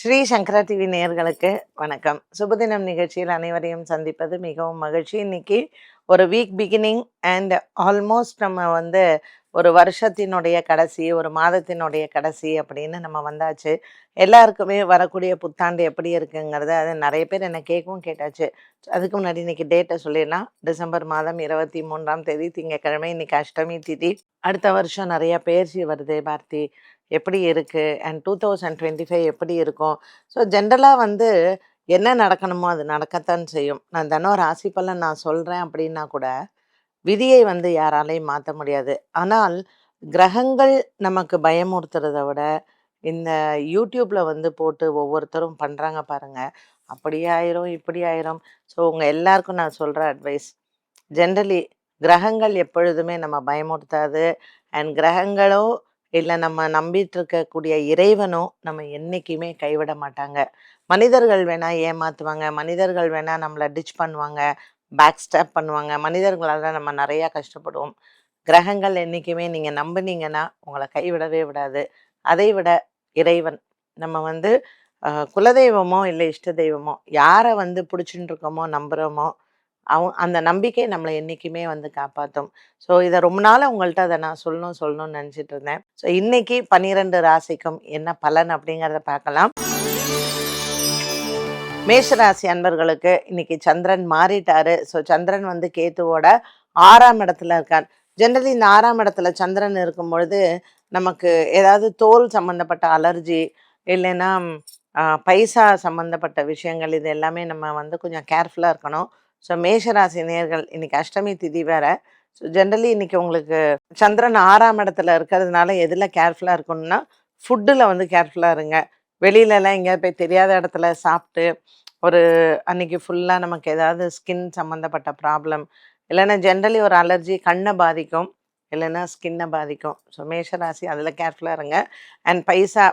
ஸ்ரீ சங்கரா TV நேர்களுக்கு வணக்கம். சுபதினம் நிகழ்ச்சியில் அனைவரையும் சந்திப்பது மிகவும் மகிழ்ச்சி. இன்னைக்கு ஒரு வீக் பிகினிங் அண்ட் ஆல்மோஸ்ட் நம்ம வந்து ஒரு வருஷத்தினுடைய கடைசி ஒரு மாதத்தினுடைய கடைசி அப்படின்னு நம்ம வந்தாச்சு. எல்லாருக்குமே வரக்கூடிய புத்தாண்டு எப்படி இருக்குங்கிறத அது நிறைய பேர் என்னை கேட்கவும் கேட்டாச்சு. அதுக்கு முன்னாடி இன்னைக்கு டேட்டை சொல்லிடலாம் டிசம்பர் மாதம் இருபத்தி மூன்றாம் தேதி திங்கக்கிழமை இன்னைக்கு அஷ்டமி திதி. அடுத்த வருஷம் நிறைய பேர்ச்சி வருது பார்த்தி. எப்படி இருக்குது and two thousand twenty five எப்படி இருக்கும்? ஸோ ஜென்ரலாக வந்து என்ன நடக்கணுமோ அது நடக்கத்தான் செய்யும். நான் தினம் ராசி பலன் நான் சொல்கிறேன் அப்படின்னா கூட விதியை வந்து யாராலையும் மாற்ற முடியாது. ஆனால் கிரகங்கள் நமக்கு பயமுறுத்துறத விட இந்த யூடியூப்பில் வந்து போட்டு ஒவ்வொருத்தரும் பண்ணுறாங்க பாருங்க. அப்படி ஆயிரும் இப்படி ஆயிரும். ஸோ உங்கள் எல்லாருக்கும் நான் சொல்கிற அட்வைஸ் ஜென்ரலி கிரகங்கள் எப்பொழுதுமே நம்ம பயமுறுத்தாது. அண்ட் கிரகங்களோ இல்லை நம்ம நம்பிட்டு இருக்கக்கூடிய இறைவனோ நம்ம என்றைக்குமே கைவிட மாட்டாங்க. மனிதர்கள் வேணால் ஏமாற்றுவாங்க மனிதர்கள் வேணால் நம்மளை டிச் பண்ணுவாங்க. பேக் ஸ்டாப் பண்ணுவாங்க. மனிதர்களால் நம்ம நிறையா கஷ்டப்படுவோம். கிரகங்கள் என்றைக்குமே நீங்கள் நம்புனீங்கன்னா உங்களை கைவிடவே விடாது. அதை விட இறைவன் நம்ம வந்து குலதெய்வமோ இல்லை இஷ்ட தெய்வமோ யாரை வந்து பிடிச்சின்னு இருக்கோமோ நம்புகிறோமோ அவ அந்த நம்பிக்கை நம்மளை என்றைக்குமே வந்து காப்பாற்றும் ஸோ இதை ரொம்ப நாளாக உங்கள்கிட்ட அதை நான் சொல்லணும் சொல்லணும்னு நினச்சிட்டு இருந்தேன் ஸோ இன்னைக்கு பன்னிரெண்டு ராசிக்கும் என்ன பலன் அப்படிங்கிறத பார்க்கலாம். மேஷராசி அன்பர்களுக்கு இன்னைக்கு சந்திரன் மாறிட்டாரு. ஸோ சந்திரன் வந்து கேத்துவோட ஆறாம் இடத்துல இருக்கார். ஜென்ரலி இந்த ஆறாம் இடத்துல சந்திரன் இருக்கும் பொழுது நமக்கு ஏதாவது தோல் சம்மந்தப்பட்ட அலர்ஜி இல்லைன்னா பைசா சம்மந்தப்பட்ட விஷயங்கள் இது எல்லாமே நம்ம வந்து கொஞ்சம் கேர்ஃபுல்லாக இருக்கணும். ஸோ மேஷராசி நேர்கள் இன்னைக்கு அஷ்டமி திதி வேற. ஸோ ஜென்ரலி இன்னைக்கு உங்களுக்கு சந்திரன் ஆறாம் இடத்துல இருக்கிறதுனால எதில் கேர்ஃபுல்லாக இருக்கணும்னா ஃபுட்டில் வந்து கேர்ஃபுல்லாக இருங்க. வெளியிலலாம் எங்கேயாவது போய் தெரியாத இடத்துல சாப்பிட்டு ஒரு அன்னைக்கு ஃபுல்லாக நமக்கு ஏதாவது ஸ்கின் சம்மந்தப்பட்ட ப்ராப்ளம் இல்லைன்னா ஜென்ரலி ஒரு அலர்ஜி கண்ணை பாதிக்கும் இல்லைன்னா ஸ்கின்னை பாதிக்கும். ஸோ மேஷராசி அதில் கேர்ஃபுல்லாக இருங்க. அண்ட் பைசா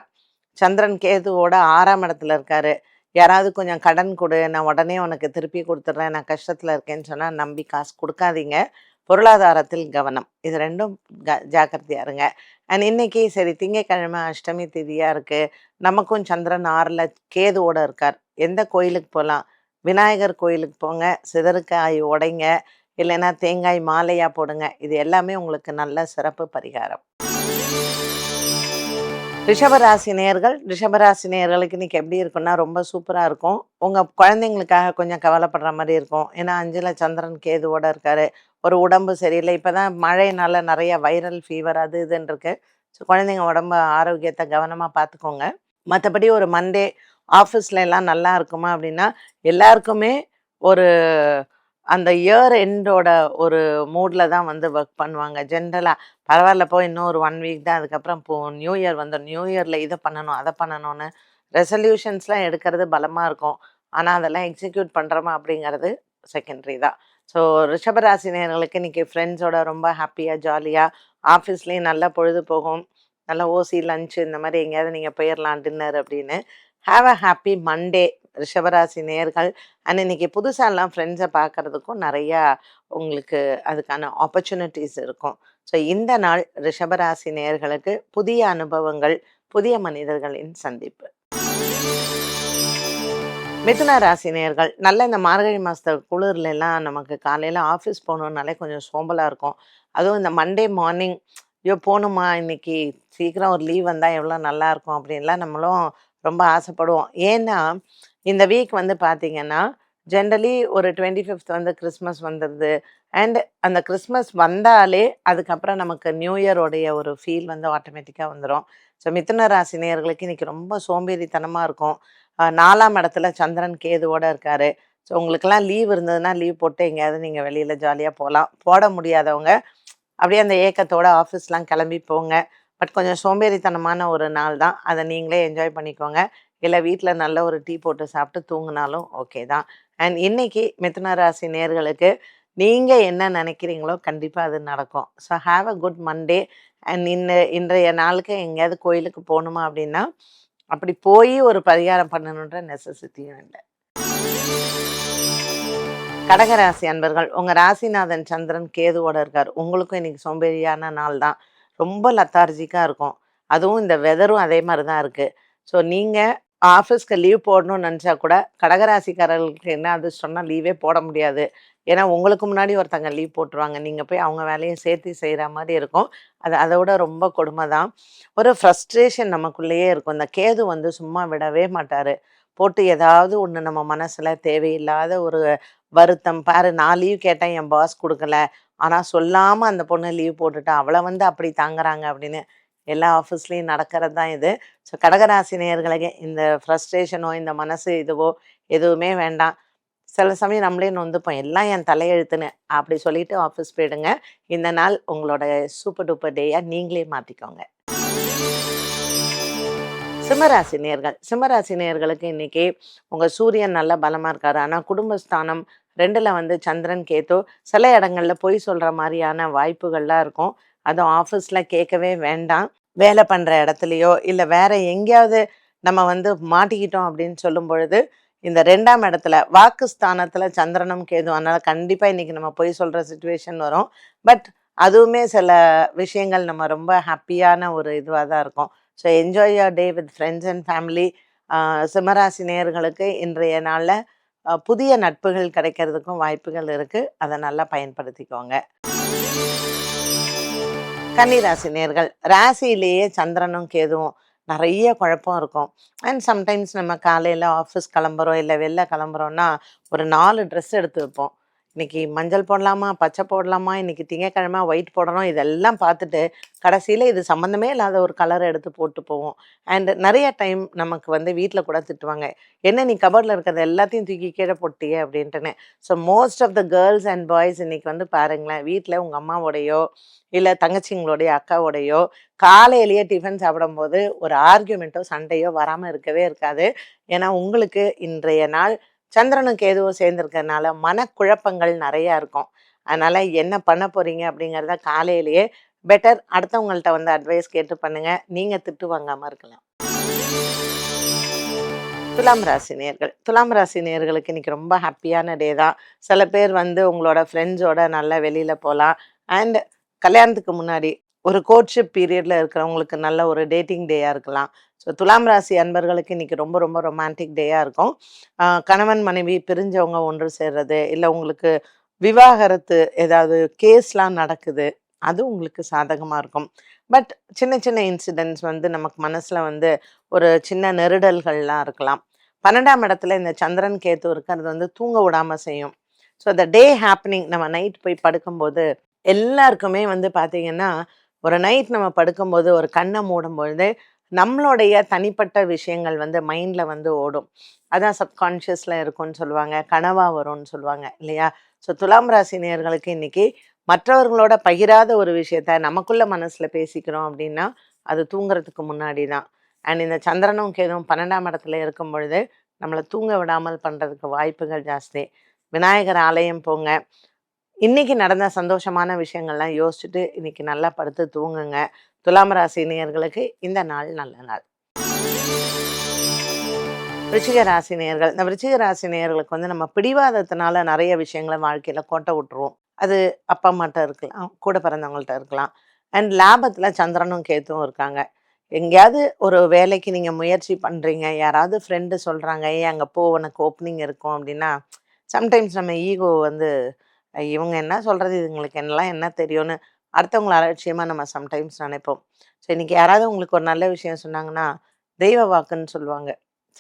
சந்திரன் கேதுவோட ஆறாம் இடத்துல இருக்காரு. யாராவது கொஞ்சம் கடன் கொடு நான் உடனே உனக்கு திருப்பி கொடுத்துட்றேன் நான் கஷ்டத்தில் இருக்கேன்னு சொன்னால் நம்பி காசு கொடுக்காதீங்க. பொருளாதாரத்தில் கவனம். இது ரெண்டும் க ஜாக்கிரதையாக இருங்க. அண்ட் இன்னைக்கு சரி திங்கக்கிழமை அஷ்டமி திதியாக இருக்குது நமக்கும் சந்திரன் ஆறில் கேதுவோட இருக்கார். எந்த கோயிலுக்கு போகலாம் விநாயகர் கோயிலுக்கு போங்க. சிதறுக்காய் உடைங்க. இல்லைன்னா தேங்காய் மாலையாக போடுங்க. இது எல்லாமே உங்களுக்கு நல்ல சிறப்பு பரிகாரம். ரிஷபராசி நேர்கள் ரிஷபராசி நேர்களுக்கு இன்னைக்கு எப்படி இருக்குன்னா ரொம்ப சூப்பராக இருக்கும். உங்கள் குழந்தைங்களுக்காக கொஞ்சம் கவலைப்படுற மாதிரி இருக்கும். ஏன்னா அஞ்சில் சந்திரன் கேதுவோட இருக்காரு. ஒரு உடம்பு சரியில்லை. இப்போ தான் மழையினால நிறைய வைரல் ஃபீவர் அது இதுன்னு இருக்கு. ஸோ குழந்தைங்க உடம்பு ஆரோக்கியத்தை கவனமாக பார்த்துக்கோங்க. மற்றபடி ஒரு மண்டே ஆஃபீஸ்ல எல்லாம் நல்லா இருக்குமா அப்படின்னா எல்லாருக்குமே ஒரு அந்த இயர் எண்டோட ஒரு மூடில் தான் வந்து ஒர்க் பண்ணுவாங்க. ஜென்ரலாக பரவாயில்ல போய் இன்னும் ஒரு ஒன் வீக் தான். அதுக்கப்புறம் போ நியூ இயர் வந்து நியூ இயரில் இதை பண்ணணும் அதை பண்ணணும்னு ரெசல்யூஷன்ஸ்லாம் எடுக்கிறது பலமாக இருக்கும். ஆனால் அதெல்லாம் எக்ஸிக்யூட் பண்ணுறோமா அப்படிங்கிறது செகண்டரி தான். ஸோ ரிஷபராசி நேர்களுக்கு இன்றைக்கி ஃப்ரெண்ட்ஸோட ரொம்ப ஹாப்பியாக ஜாலியாக ஆஃபீஸ்லேயும் நல்லா பொழுது போகும். நல்லா ஓசி லஞ்சு இந்த மாதிரி எங்கேயாவது நீங்கள் போயிடலாம் டின்னர் அப்படின்னு. ஹாவ் அ ஹாப்பி மண்டே ரிஷபராசி நேர்கள் அண்ட் இன்றைக்கி புதுசாலாம் ஃப்ரெண்ட்ஸை பார்க்குறதுக்கும் நிறையா உங்களுக்கு அதுக்கான ஆப்பர்ச்சுனிட்டிஸ் இருக்கும். ஸோ இந்த நாள் ரிஷபராசி நேர்களுக்கு புதிய அனுபவங்கள் புதிய மனிதர்களின் சந்திப்பு. மிதுன ராசி நேர்கள் நல்ல இந்த மார்கழி மாதத்து குளிர்ல எல்லாம் நமக்கு காலையில் ஆஃபீஸ் போகணுன்னாலே கொஞ்சம் சோம்பலாக இருக்கும். அதுவும் இந்த மண்டே மார்னிங் ஐயோ போகணுமா இன்னைக்கு சீக்கிரம் ஒரு லீவ் வந்தால் எவ்வளோ நல்லா இருக்கும்? அப்படின்லாம் நம்மளும் ரொம்ப ஆசைப்படுவோம். ஏன்னா இந்த வீக் வந்து பார்த்திங்கன்னா ஜென்ரலி ஒரு டுவெண்ட்டி ஃபிஃப்த் வந்து கிறிஸ்மஸ் வந்துடுது அண்ட் அந்த கிறிஸ்மஸ் வந்தாலே அதுக்கப்புறம் நமக்கு நியூ இயரோடைய ஒரு ஃபீல் வந்து ஆட்டோமேட்டிக்காக வந்துடும் ஸோ மிதுன ராசி நேயர்களுக்கு இன்னைக்கு ரொம்ப சோம்பேறித்தனமாக இருக்கும். நாலாம் இடத்துல சந்திரன் கேதுவோடு இருக்காரு. ஸோ உங்களுக்கெல்லாம் லீவ் இருந்ததுன்னா லீவ் போட்டு எங்கேயாவது நீங்கள் வெளியில் ஜாலியாக போகலாம் போட முடியாதவங்க அப்படியே அந்த ஏக்கத்தோட ஆஃபீஸ்லாம் கிளம்பி போங்க. பட் கொஞ்சம் சோம்பேறித்தனமான ஒரு நாள் தான். அதை நீங்களே என்ஜாய் பண்ணிக்கோங்க. இல்லை வீட்டில் நல்ல ஒரு டீ போட்டு சாப்பிட்டு தூங்கினாலும் ஓகே தான். அண்ட் இன்னைக்கு மிதுன ராசி நேர்களுக்கு நீங்கள் என்ன நினைக்கிறீங்களோ கண்டிப்பாக அது நடக்கும். So have a good Monday. And இந்த இன்றைய நாளுக்கு எங்கேயாவது கோயிலுக்கு போகணுமா அப்படின்னா அப்படி போய் ஒரு பரிகாரம் பண்ணணுன்ற நெசசிட்டியும் இல்லை. கடகராசி அன்பர்கள் உங்கள் ராசிநாதன் சந்திரன் கேதுவோட இருக்கார். உங்களுக்கும் இன்றைக்கி சோம்பேறியான நாள் தான். ரொம்ப லத்தார்ஜிக்காக இருக்கும். அதுவும் இந்த வெதரும் அதே மாதிரி தான் இருக்குது ஸோ நீங்கள் ஆஃபீஸ்க்கு லீவ் போடணும்னு நினச்சா கூட கடகராசிக்காரர்களுக்கு என்ன சொன்னால் லீவே போட முடியாது. ஏன்னா உங்களுக்கு முன்னாடி ஒருத்தங்க லீவ் போட்டுருவாங்க. நீங்கள் போய் அவங்க வேலையை சேர்த்து செய்கிற மாதிரி இருக்கும். அது அதை விட ரொம்ப கொடுமை தான். ஒரு ஃப்ரஸ்ட்ரேஷன் நமக்குள்ளேயே இருக்கும். இந்த கேது வந்து சும்மா விடவே மாட்டார். போட்டு ஏதாவது ஒன்று நம்ம மனசில் தேவையில்லாத ஒரு வருத்தம். பாரு நான் லீவ் கேட்டேன் என் பாஸ் கொடுக்கல. ஆனால் சொல்லாமல் அந்த பொண்ணு லீவ் போட்டுட்டா அவளை வந்து அப்படி தாங்குறாங்க அப்படின்னு எல்லா ஆஃபீஸ்லேயும் நடக்கிறது தான் இது. ஸோ கடகராசி நேயர்களுக்கு இந்த ஃப்ரஸ்ட்ரேஷனோ இந்த மனசு இதுவோ எதுவுமே வேண்டாம். சில சமயம் நம்மளே நொந்துப்போம். எல்லாம் என் தலையெழுத்துன்னு அப்படி சொல்லிட்டு ஆஃபீஸ் போயிடுங்க. இந்த நாள் உங்களோட சூப்பர் டூப்பர் டேயாக நீங்களே மாற்றிக்கோங்க சிம்மராசி நேர்கள் சிம்மராசி நேர்களுக்கு இன்னைக்கு உங்கள் சூரியன் நல்ல பலமாக இருக்காரு. ஆனால் குடும்பஸ்தானம் ரெண்டில் வந்து சந்திரன் கேத்து சில இடங்களில் பொய் சொல்கிற மாதிரியான வாய்ப்புகள்லாம் இருக்கும். அதுவும் ஆஃபீஸில் கேட்கவே வேண்டாம். வேலை பண்ணுற இடத்துலையோ இல்லை வேற எங்கேயாவது நம்ம வந்து மாட்டிக்கிட்டோம் அப்படின்னு சொல்லும் பொழுது இந்த ரெண்டாம் இடத்துல வாக்குஸ்தானத்தில் சந்திரனும் கேது அதனால் கண்டிப்பாக இன்றைக்கி நம்ம பொய் சொல்கிற சுச்சுவேஷன் வரும். பட் அதுவுமே சில விஷயங்கள் நம்ம ரொம்ப ஹாப்பியான ஒரு இதுவாக தான் இருக்கும். So enjoy your day with friends and family சிம்மராசி நேயர்களுக்கு இன்றைய நாளில் புதிய நட்புகள் கிடைக்கிறதுக்கும் வாய்ப்புகள் இருக்குது அதை நல்லா பயன்படுத்திக்கோங்க. கன்னிராசி நேர்கள் ராசியிலேயே சந்திரனும் கேதுவும் நிறைய குழப்பம் இருக்கும். அண்ட் சம்டைம்ஸ் நம்ம காலையில் ஆஃபீஸ் கிளம்புறோம் இல்லை வெளில கிளம்புறோன்னா ஒரு நாலு ட்ரெஸ் எடுத்து வைப்போம். இன்னைக்கு மஞ்சள் போடலாமா பச்சை போடலாமா இன்னைக்கு திங்கக்கிழமை ஒயிட் போடணும் இதெல்லாம் பார்த்துட்டு கடைசியில் இது சம்மந்தமே இல்லாத ஒரு கலர் எடுத்து போட்டு போவோம். அண்ட் நிறைய டைம் நமக்கு வந்து வீட்டில் கூட திட்டுவாங்க என்ன நீ கபர்டில் இருக்கிறது எல்லாத்தையும் தூக்கி கீழே போட்டியே? அப்படின்ட்டுன்னு. So most of the girls and boys இன்னைக்கு வந்து பாருங்களேன் வீட்டில் உங்கள் அம்மாவோடையோ இல்லை தங்கச்சிங்களோடைய அக்காவோடையோ காலையிலேயே டிஃபன் சாப்பிடும்போது ஒரு ஆர்கியூமெண்ட்டோ சண்டையோ வராமல் இருக்கவே இருக்காது. ஏன்னா உங்களுக்கு இன்றைய நாள் சந்திரனுக்கு எதுவும் சேர்ந்துருக்கறனால மனக்குழப்பங்கள் நிறையா இருக்கும். அதனால் என்ன பண்ண போகிறீங்க அப்படிங்கிறத காலையிலேயே பெட்டர் அடுத்தவங்கள்ட்ட வந்து அட்வைஸ் கேட்டு பண்ணுங்க. நீங்கள் திட்டு வாங்காமல் இருக்கலாம். துலாம் ராசி நேர்கள். துலாம் ராசி நேர்களுக்கு இன்னைக்கு ரொம்ப ஹாப்பியான டே தான். சில பேர் வந்து உங்களோட ஃப்ரெண்ட்ஸோட நல்லா வெளியில் போகலாம். அண்ட் கல்யாணத்துக்கு முன்னாடி ஒரு கோட்ஷிப் பீரியடில் இருக்கிறவங்களுக்கு நல்ல ஒரு டேட்டிங் டேயாக இருக்கலாம். ஸோ துலாம் ராசி அன்பர்களுக்கு இன்றைக்கி ரொம்ப ரொம்ப ரொமான்டிக் டேயாக இருக்கும். கணவன் மனைவி பிரிஞ்சவங்க ஒன்று சேர்றது இல்லை உங்களுக்கு விவாகரத்து ஏதாவது கேஸ்லாம் நடக்குது அது உங்களுக்கு சாதகமாக இருக்கும். பட் சின்ன சின்ன இன்சிடென்ட்ஸ் வந்து நமக்கு மனசில் வந்து ஒரு சின்ன நெருடல்கள்லாம் இருக்கலாம். பன்னெண்டாம் இடத்துல இந்த சந்திரன் கேத்து இருக்கிறது வந்து தூங்க விடாமல் செய்யும். ஸோ அந்த டே ஹாப்பனிங் நம்ம நைட் போய் படுக்கும்போது எல்லாருக்குமே வந்து பார்த்தீங்கன்னா ஒரு நைட் நம்ம படுக்கும்போது ஒரு கண்ணை மூடும் பொழுது நம்மளுடைய தனிப்பட்ட விஷயங்கள் வந்து மைண்டில் வந்து ஓடும். அதான் சப்கான்ஷியஸில் இருக்கும்னு சொல்லுவாங்க கனவாக வரும்னு சொல்லுவாங்க இல்லையா? ஸோ துலாம் ராசி நேர்களுக்கு இன்னைக்கு மற்றவர்களோட பகிராத ஒரு விஷயத்த நமக்குள்ள மனசில் பேசிக்கிறோம் அப்படின்னா அது தூங்குறதுக்கு முன்னாடி தான். அண்ட் இந்த சந்திரனும் கேதுவும் பன்னெண்டாம் இடத்துல இருக்கும் பொழுது நம்மளை தூங்க விடாமல் பண்ணுறதுக்கு வாய்ப்புகள் ஜாஸ்தி. விநாயகர் ஆலயம் போங்க. இன்னைக்கு நடந்த சந்தோஷமான விஷயங்கள்லாம் யோசிச்சுட்டு இன்னைக்கு நல்லா படுத்து தூங்குங்க. துலாம் ராசி நேயர்களுக்கு இந்த நாள் நல்ல நாள். விருச்சிக ராசி நேயர்கள் இந்த விருச்சிக ராசி நேயர்களுக்கு வந்து நம்ம பிடிவாதத்தினால நிறைய விஷயங்களை வாழ்க்கையில கோட்டை விட்டுருவோம். அது அப்பா அம்மாட்ட இருக்கலாம் கூட பிறந்தவங்கள்ட்ட இருக்கலாம். அண்ட் லாபத்தில் சந்திரனும் கேத்தும் இருக்காங்க. எங்கேயாவது ஒரு வேலைக்கு நீங்கள் முயற்சி பண்ணுறீங்க யாராவது ஃப்ரெண்டு சொல்கிறாங்க ஏன் அங்கே போ உனக்கு ஓப்பனிங் இருக்கும் அப்படின்னா சம்டைம்ஸ் நம்ம ஈகோ வந்து இவங்க என்ன சொல்கிறது இதுங்களுக்கு என்னலாம் என்ன தெரியும்னு அடுத்தவங்களை அலட்சியமாக நம்ம சம்டைம்ஸ் நினைப்போம். ஸோ இன்றைக்கி யாராவது உங்களுக்கு ஒரு நல்ல விஷயம் சொன்னாங்கன்னா தெய்வ வாக்குன்னு சொல்லுவாங்க.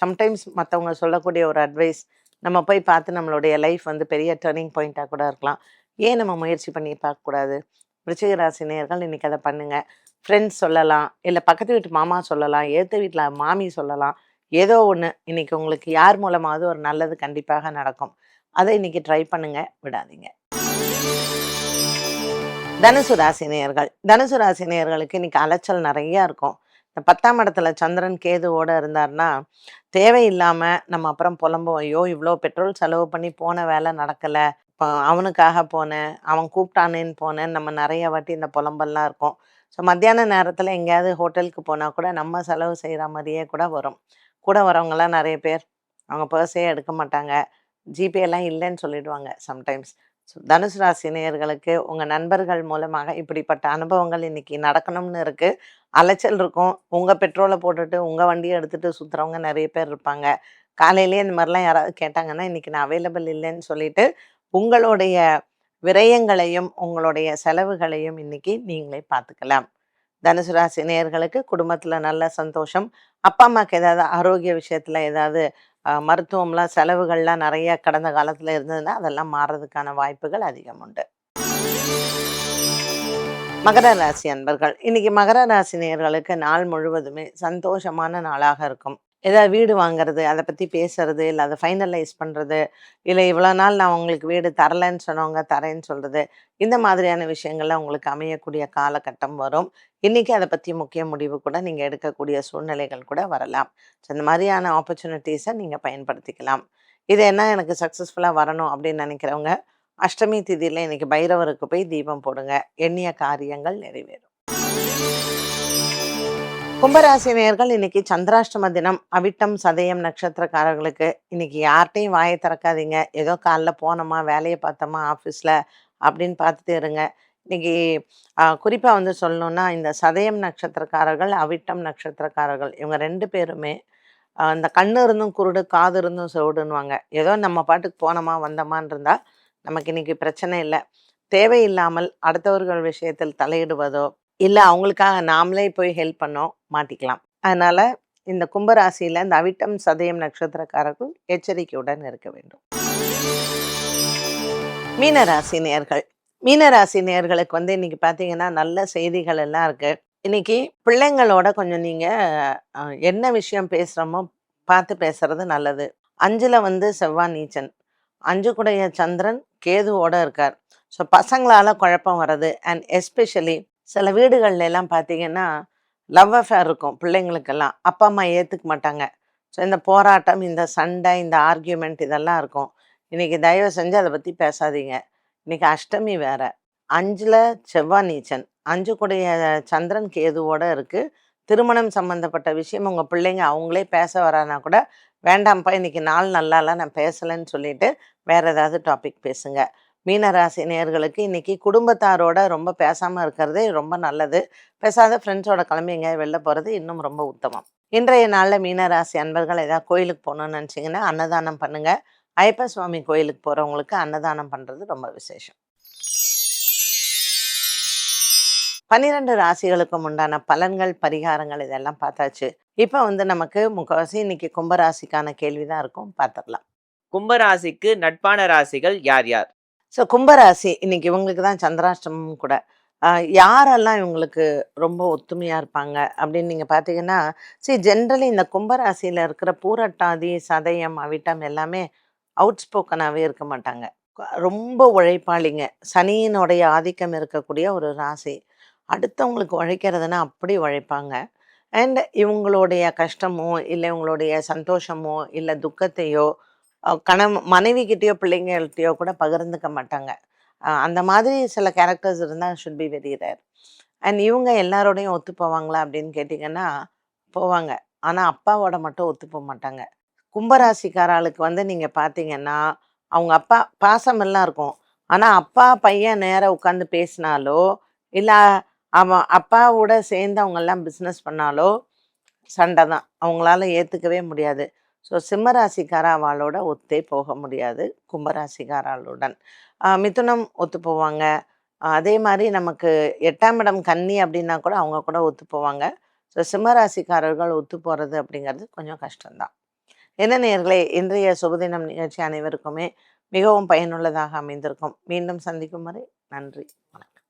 சம்டைம்ஸ் மற்றவங்க சொல்லக்கூடிய ஒரு அட்வைஸ் நம்ம போய் பார்த்து நம்மளுடைய லைஃப் வந்து பெரிய டேர்னிங் பாயிண்ட்டாக கூட இருக்கலாம். ஏன் நம்ம முயற்சி பண்ணி பார்க்கக்கூடாது? விருச்சிக ராசி நேயர்கள் இன்னைக்கு அதை பண்ணுங்கள் ஃப்ரெண்ட்ஸ் சொல்லலாம். இல்லை பக்கத்து வீட்டு மாமா சொல்லலாம். ஏற்ற வீட்டில் மாமி சொல்லலாம். ஏதோ ஒன்று இன்றைக்கி உங்களுக்கு யார் மூலமாவது ஒரு நல்லது கண்டிப்பாக நடக்கும். அதை இன்னைக்கு ட்ரை பண்ணுங்க விடாதீங்க. தனுசு ராசி நேயர்கள் தனுசு ராசி நேயர்களுக்கு இன்னைக்கு அலைச்சல் நிறைய இருக்கும். இந்த பத்தாம் இடத்துல சந்திரன் கேதுவோட இருந்தாருன்னா தேவையில்லாம நம்ம அப்புறம் புலம்புவோம். ஐயோ இவ்வளோ பெட்ரோல் செலவு பண்ணி போன வேலை நடக்கலை. இப்போ அவனுக்காக போனேன் அவன் கூப்பிட்டானேன்னு போனேன் நம்ம நிறைய வாட்டி இந்த புலம்பெல்லாம் இருக்கும். ஸோ மத்தியான நேரத்தில் எங்கேயாவது ஹோட்டலுக்கு போனால் கூட நம்ம செலவு செய்கிற மாதிரியே கூட வரும். கூட வரவங்களாம் நிறைய பேர் அவங்க பர்ஸே எடுக்க மாட்டாங்க. ஜிபே எல்லாம் இல்லைன்னு சொல்லிடுவாங்க சம்டைம்ஸ். ஸோ தனுசு ராசி நேயர்களுக்கு உங்கள் நண்பர்கள் மூலமாக இப்படிப்பட்ட அனுபவங்கள் இன்னைக்கு நடக்கணும்னு இருக்குது அலைச்சல் இருக்கும். உங்கள் பெட்ரோலை போட்டுட்டு உங்கள் வண்டியை எடுத்துகிட்டு சுற்றுறவங்க நிறைய பேர் இருப்பாங்க. காலையிலேயே இந்த மாதிரிலாம் யாராவது கேட்டாங்கன்னா இன்றைக்கி நான் அவைலபிள் இல்லைன்னு சொல்லிட்டு உங்களுடைய விரயங்களையும் உங்களுடைய செலவுகளையும் இன்னைக்கு நீங்களே பார்த்துக்கலாம். தனுசு ராசி நேயர்களுக்கு குடும்பத்தில் நல்ல சந்தோஷம். அப்பா அம்மாவுக்கு ஏதாவது ஆரோக்கிய விஷயத்தில் ஏதாவது மருத்துவம்லாம் செலவுகள்லாம் நிறைய கடந்த காலத்தில் இருந்ததுன்னா அதெல்லாம் மாறுறதுக்கான வாய்ப்புகள் அதிகம் உண்டு. மகர ராசி அன்பர்கள் இன்னைக்கு மகர ராசி நேர்களுக்கு நாள் முழுவதுமே சந்தோஷமான நாளாக இருக்கும். ஏதாவது வீடு வாங்குறது அதை பற்றி பேசுறது இல்லை அதை ஃபைனலைஸ் பண்ணுறது இல்லை இவ்வளோ நாள் நான் உங்களுக்கு வீடு தரலைன்னு சொன்னவங்க தரேன்னு சொல்கிறது இந்த மாதிரியான விஷயங்கள்ல உங்களுக்கு அமையக்கூடிய காலகட்டம் வரும். இன்றைக்கி அதை பற்றி முக்கிய முடிவு கூட நீங்கள் எடுக்கக்கூடிய சூழ்நிலைகள் கூட வரலாம். ஸோ இந்த மாதிரியான ஆப்பர்ச்சுனிட்டிஸை நீங்கள் பயன்படுத்திக்கலாம். இது என்ன எனக்கு சக்ஸஸ்ஃபுல்லாக வரணும் அப்படின்னு நினைக்கிறவங்க அஷ்டமி திதியில் இன்னைக்கு பைரவருக்கு போய் தீபம் போடுங்க. எண்ணிய காரியங்கள் நிறைவேறும். கும்பராசி நேர்கள் இன்னைக்கு சந்திராஷ்டம தினம் அவிட்டம் சதயம் நட்சத்திரக்காரர்களுக்கு இன்னைக்கு யார்கிட்டையும் வாயை திறக்காதீங்க. ஏதோ காலைல போனோமா வேலையை பார்த்தோமா ஆஃபீஸில் அப்படின்னு பார்த்துட்டு இருங்க. இன்னைக்கு குறிப்பாக வந்து சொல்லணும்னா இந்த சதயம் நட்சத்திரக்காரர்கள் அவிட்டம் நட்சத்திரக்காரர்கள் இவங்க ரெண்டு பேருமே இந்த கண்ணு இருந்தும் குருடு காது இருந்தும் செவிடுன்னுவாங்க. ஏதோ நம்ம பாட்டுக்கு போனோமா வந்தோமான்னு இருந்தால் நமக்கு இன்னைக்கு பிரச்சனை இல்லை. தேவையில்லாமல் அடுத்தவர்கள் விஷயத்தில் தலையிடுவதோ இல்லை அவங்களுக்காக நாமளே போய் ஹெல்ப் பண்ணோம் மாட்டிக்கலாம் அதனால இந்த கும்பராசியில் இந்த அவிட்டம் சதயம் நட்சத்திரக்காரர்கள் எச்சரிக்கையுடன் இருக்க வேண்டும். மீனராசி நேர்கள். மீனராசி நேர்களுக்கு வந்து இன்னைக்கு பார்த்தீங்கன்னா நல்ல செய்திகள் எல்லாம் இருக்கு. இன்னைக்கு பிள்ளைங்களோட கொஞ்சம் நீங்க என்ன விஷயம் பேசுறோமோ பார்த்து பேசுறது நல்லது. அஞ்சுல வந்து செவ்வாய் நீச்சன் அஞ்சு குடைய சந்திரன் கேதுவோட இருக்கார். ஸோ பசங்களால குழப்பம் வர்றது. அண்ட் எஸ்பெஷலி சில வீடுகள்ல எல்லாம் பார்த்தீங்கன்னா லவ் அஃபேர் இருக்கும் பிள்ளைங்களுக்கெல்லாம். அப்பா அம்மா ஏற்றுக்க மாட்டாங்க. ஸோ இந்த போராட்டம் இந்த சண்டை இந்த ஆர்கியூமெண்ட் இதெல்லாம் இருக்கும். இன்றைக்கி தயவு செஞ்சு அதை பற்றி பேசாதீங்க. இன்னைக்கு அஷ்டமி வேறு. அஞ்சில் செவ்வாய் நீச்சன். அஞ்சு கூடிய சந்திரன் கேதுவோட இருக்குது திருமணம் சம்மந்தப்பட்ட விஷயம் உங்கள் பிள்ளைங்க அவங்களே பேச வரானா கூட வேண்டாம்ப்பா இன்றைக்கி நாள் நல்லாலாம் நான் பேசலைன்னு சொல்லிட்டு வேறு ஏதாவது டாபிக் பேசுங்கள் மீனராசி நேர்களுக்கு இன்னைக்கு குடும்பத்தாரோட ரொம்ப பேசாமல் இருக்கிறதே ரொம்ப நல்லது. பேசாத ஃப்ரெண்ட்ஸோட கிளம்பி எங்கேயாவது வெளில போகிறது இன்னும் ரொம்ப உத்தமம். இன்றைய நாளில் மீனராசி அன்பர்கள் ஏதாவது கோயிலுக்கு போகணும்னு நினச்சிங்கன்னா அன்னதானம் பண்ணுங்கள் ஐயப்ப சுவாமி கோயிலுக்கு போகிறவங்களுக்கு அன்னதானம் பண்ணுறது ரொம்ப விசேஷம். பன்னிரெண்டு ராசிகளுக்கும் உண்டான பலன்கள் பரிகாரங்கள் இதெல்லாம் பார்த்தாச்சு. இப்போ வந்து நமக்கு முக்கவாசி இன்னைக்கு கும்பராசிக்கான கேள்வி தான் இருக்கும். பார்த்துடலாம். கும்பராசிக்கு நட்பான ராசிகள் யார் யார்? ஸோ கும்பராசி இன்னைக்கு இவங்களுக்கு தான் சந்திராஷ்டமும் கூட. யாரெல்லாம் இவங்களுக்கு ரொம்ப ஒத்துமையாக இருப்பாங்க அப்படின்னு நீங்கள் பார்த்தீங்கன்னா சரி ஜென்ரலி இந்த கும்பராசியில் இருக்கிற பூரட்டாதி சதயம் அவிட்டம் எல்லாமே அவுட் ஸ்போக்கனாகவே இருக்க மாட்டாங்க. ரொம்ப உழைப்பாளிங்க. சனியினுடைய ஆதிக்கம் இருக்கக்கூடிய ஒரு ராசி. அடுத்தவங்களுக்கு உழைக்கிறதுனா அப்படி உழைப்பாங்க. அண்ட் இவங்களுடைய கஷ்டமோ இல்லை இவங்களுடைய சந்தோஷமோ இல்லை துக்கத்தையோ கண கணவன் மனைவிக்கிட்டேயோ பிள்ளைங்கள்கிட்டயோ கூட பகிர்ந்துக்க மாட்டாங்க. அந்த மாதிரி சில கேரக்டர்ஸ் இருந்தால் should be very rare and இவங்க எல்லாரோடையும் ஒத்து போவாங்களா அப்படின்னு கேட்டிங்கன்னா போவாங்க. ஆனால் அப்பாவோட மட்டும் ஒத்து போக மாட்டாங்க. கும்பராசிக்காராளுக்கு வந்து நீங்கள் பார்த்தீங்கன்னா அவங்க அப்பா பாசமெல்லாம் இருக்கும். ஆனால் அப்பா பையன் நேராக உட்காந்து பேசினாலோ இல்லை அவன் அப்பாவோட சேர்ந்து அவங்கெல்லாம் பிஸ்னஸ் பண்ணாலோ சண்டை தான். அவங்களால ஏற்றுக்கவே முடியாது. ஸோ சிம்மராசிக்கார அவளோட ஒத்தே போக முடியாது கும்பராசிக்காராளுடன் மிதுனம் ஒத்து போவாங்க. அதே மாதிரி நமக்கு எட்டாம் இடம் கன்னி அப்படின்னா கூட அவங்க கூட ஒத்து போவாங்க. ஸோ சிம்மராசிக்காரர்கள் ஒத்து போகிறது அப்படிங்கிறது கொஞ்சம் கஷ்டம்தான். என்ன நேர்களே இன்றைய சுபதினம் நிகழ்ச்சி அனைவருக்குமே மிகவும் பயனுள்ளதாக அமைந்திருக்கும். மீண்டும் சந்திக்கும் வரை நன்றி வணக்கம்.